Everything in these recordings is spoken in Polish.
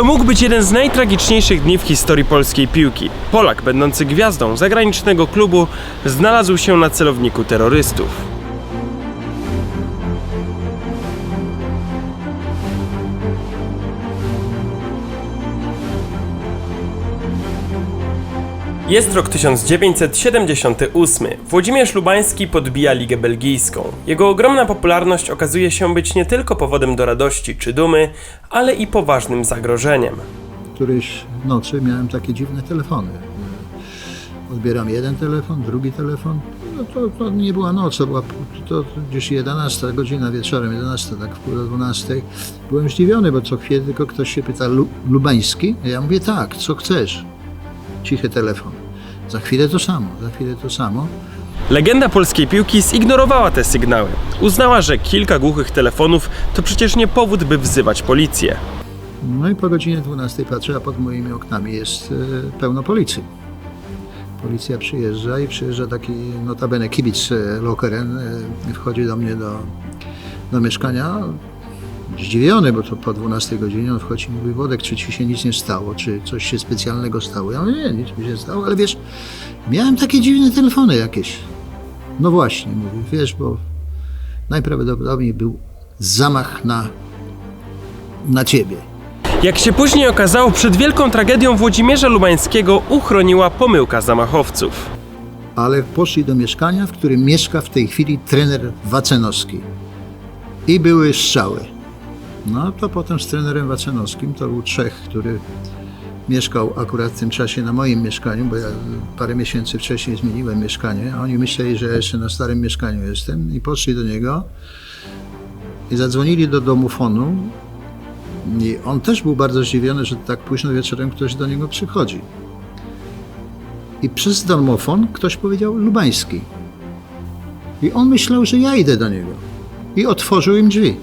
To mógł być jeden z najtragiczniejszych dni w historii polskiej piłki. Polak, będący gwiazdą zagranicznego klubu, znalazł się na celowniku terrorystów. Jest rok 1978. Włodzimierz Lubański podbija Ligę Belgijską. Jego ogromna popularność okazuje się być nie tylko powodem do radości czy dumy, ale i poważnym zagrożeniem. którejś nocy miałem takie dziwne telefony. Odbieram jeden telefon, drugi telefon. No to, to nie była noc, to była to gdzieś 11 godzina wieczorem, 11, tak w pół do 12. Byłem zdziwiony, bo co chwilę tylko ktoś się pyta, "Lu- Lubański? Ja mówię, tak, co chcesz? Cichy telefon. Za chwilę to samo, za chwilę to samo. Legenda polskiej piłki zignorowała te sygnały. Uznała, że kilka głuchych telefonów to przecież nie powód, by wzywać policję. No i po godzinie 12 patrzę, a pod moimi oknami jest e, pełno policji. Policja przyjeżdża i przyjeżdża taki notabene kibic e, Lokeren, e, wchodzi do mnie do, do mieszkania. Zdziwiony, bo to po 12 godzinie on wchodzi i mówi, Wodek, czy ci się nic nie stało, czy coś się specjalnego stało? Ja mówię, nie, nic mi się nie stało, ale wiesz, miałem takie dziwne telefony jakieś. No właśnie, mówi, wiesz, bo najprawdopodobniej był zamach na, na ciebie. Jak się później okazało, przed wielką tragedią Włodzimierza Lubańskiego uchroniła pomyłka zamachowców. ale poszli do mieszkania, w którym mieszka w tej chwili trener Wacenowski. I były strzały. No to potem z trenerem Wacenowskim, to był Czech, który mieszkał akurat w tym czasie na moim mieszkaniu, bo ja parę miesięcy wcześniej zmieniłem mieszkanie. a Oni myśleli, że ja jeszcze na starym mieszkaniu jestem i poszli do niego i zadzwonili do domofonu. I on też był bardzo zdziwiony, że tak późno wieczorem ktoś do niego przychodzi. I przez domofon ktoś powiedział Lubański. I on myślał, że ja idę do niego. I otworzył im drzwi.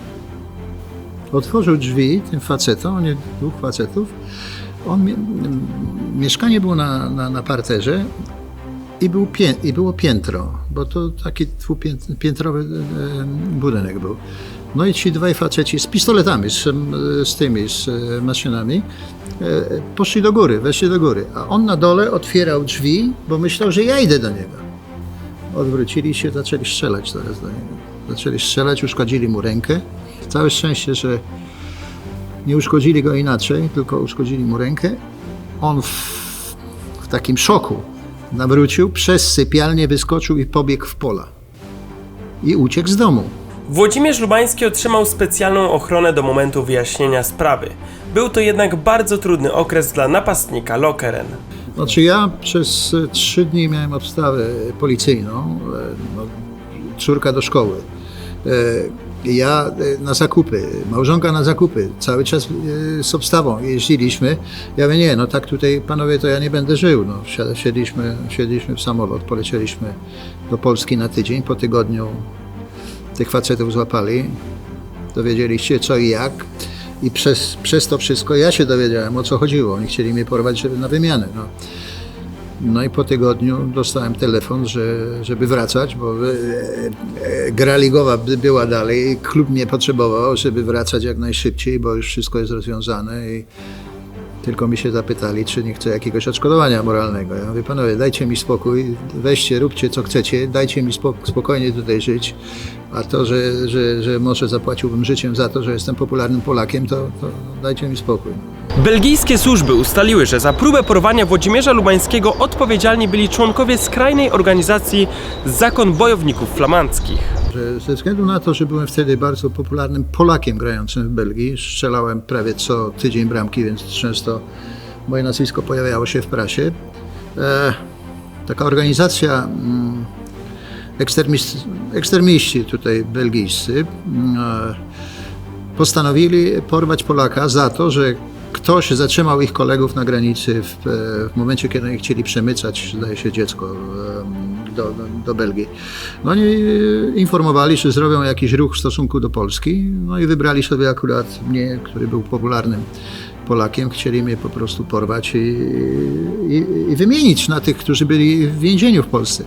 Otworzył drzwi tym facetom, jest dwóch facetów. On, mieszkanie było na, na, na parterze i, był pię, i było piętro, bo to taki dwupiętrowy e, budynek był. No i ci dwaj faceci z pistoletami, z, z tymi, z e, maszynami, e, poszli do góry, weszli do góry. A on na dole otwierał drzwi, bo myślał, że ja idę do niego. Odwrócili się, zaczęli strzelać teraz do niego. Zaczęli strzelać, uszkodzili mu rękę. Całe szczęście, że nie uszkodzili go inaczej, tylko uszkodzili mu rękę. On w, w takim szoku nawrócił, przez sypialnię wyskoczył i pobiegł w pola. I uciekł z domu. Włodzimierz Lubański otrzymał specjalną ochronę do momentu wyjaśnienia sprawy. Był to jednak bardzo trudny okres dla napastnika Lokeren. Znaczy ja przez e, trzy dni miałem obstawę policyjną, e, no, córka do szkoły. E, Ja e, na zakupy, małżonka na zakupy, cały czas e, z obstawą jeździliśmy. Ja mówię, nie, no tak tutaj panowie, to ja nie będę żył. No, siedliśmy, siedliśmy w samolot, polecieliśmy do Polski na tydzień, po tygodniu tych facetów złapali, dowiedzieli się co i jak. I przez, przez to wszystko ja się dowiedziałem, o co chodziło. Oni chcieli mnie porwać na wymianę. No. No i po tygodniu dostałem telefon, że, żeby wracać, bo e, e, gra ligowa by- była dalej. Klub mnie potrzebował, żeby wracać jak najszybciej, bo już wszystko jest rozwiązane. I tylko mi się zapytali, czy nie chcę jakiegoś odszkodowania moralnego. Ja mówię, panowie, dajcie mi spokój, weźcie, róbcie co chcecie, dajcie mi spok- spokojnie tutaj żyć. A to, że, że, że może zapłaciłbym życiem za to, że jestem popularnym Polakiem, to, to dajcie mi spokój. Belgijskie służby ustaliły, że za próbę porwania Włodzimierza Lubańskiego odpowiedzialni byli członkowie skrajnej organizacji Zakon Bojowników Flamandzkich. Że ze względu na to, że byłem wtedy bardzo popularnym Polakiem grającym w Belgii, strzelałem prawie co tydzień bramki, więc często moje nazwisko pojawiało się w prasie. E, taka organizacja, mm, tutaj belgijscy, mm, e, postanowili porwać Polaka za to, że ktoś zatrzymał ich kolegów na granicy w, w momencie, kiedy chcieli przemycać, zdaje się, dziecko em, do, do, Belgii. No oni e, informowali, że zrobią jakiś ruch w stosunku do Polski, no i wybrali sobie akurat mnie, który był popularnym Polakiem, chcieli mnie po prostu porwać i, i, i wymienić na tych, którzy byli w więzieniu w Polsce.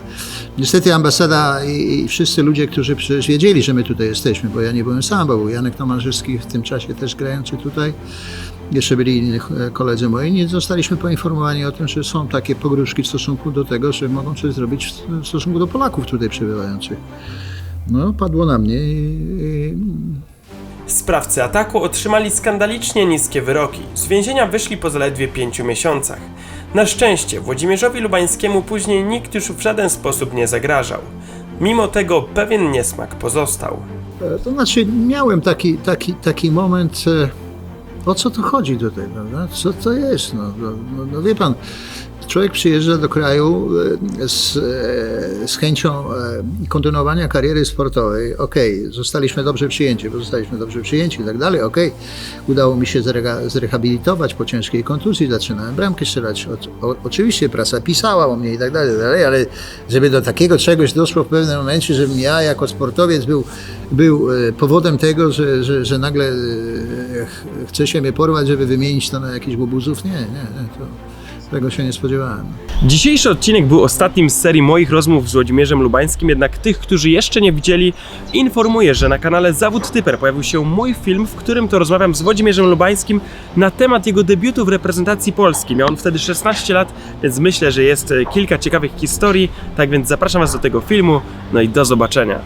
Niestety ambasada i, i wszyscy ludzie, którzy przecież wiedzieli, że my tutaj jesteśmy, bo ja nie byłem sam, bo był Janek Tomarzewski w tym czasie też grający tutaj, jeszcze byli inni e, koledzy moi, nie zostaliśmy poinformowani o tym, że są takie pogróżki w stosunku do tego, że mogą coś zrobić w- stosunku do Polaków tutaj przebywających. No, padło na mnie i, i Sprawcy ataku otrzymali skandalicznie niskie wyroki. Z więzienia wyszli po zaledwie pięciu miesiącach. Na szczęście Włodzimierzowi Lubańskiemu później nikt już w żaden sposób nie zagrażał. Mimo tego pewien niesmak pozostał. E, To znaczy, miałem taki, taki, taki moment, e, o co tu chodzi tutaj, prawda? Co to jest? No, no, no, no wie pan, człowiek przyjeżdża do kraju e, z, e, z chęcią e, kontynuowania kariery sportowej. Okej, zostaliśmy dobrze przyjęci, bo zostaliśmy dobrze przyjęci i tak dalej. Okej, udało mi się zrehabilitować po ciężkiej kontuzji, zaczynałem bramkę strzelać. O, o, oczywiście prasa pisała o mnie i tak dalej, dalej, ale żeby do takiego czegoś doszło w pewnym momencie, żebym ja jako sportowiec był, był powodem tego, że, że, że nagle ch- chce się mnie porwać, żeby wymienić to na jakiś łobuzów, nie, nie, nie to, tego się nie spodziewałem. Dzisiejszy odcinek był ostatnim z serii moich rozmów z Włodzimierzem Lubańskim, jednak tych, którzy jeszcze nie widzieli, informuję, że na kanale Zawód Typer pojawił się mój film, w którym to rozmawiam z Włodzimierzem Lubańskim na temat jego debiutu w reprezentacji Polski. Miał on wtedy 16 lat, więc myślę, że jest kilka ciekawych historii, tak więc zapraszam Was do tego filmu, no i do zobaczenia.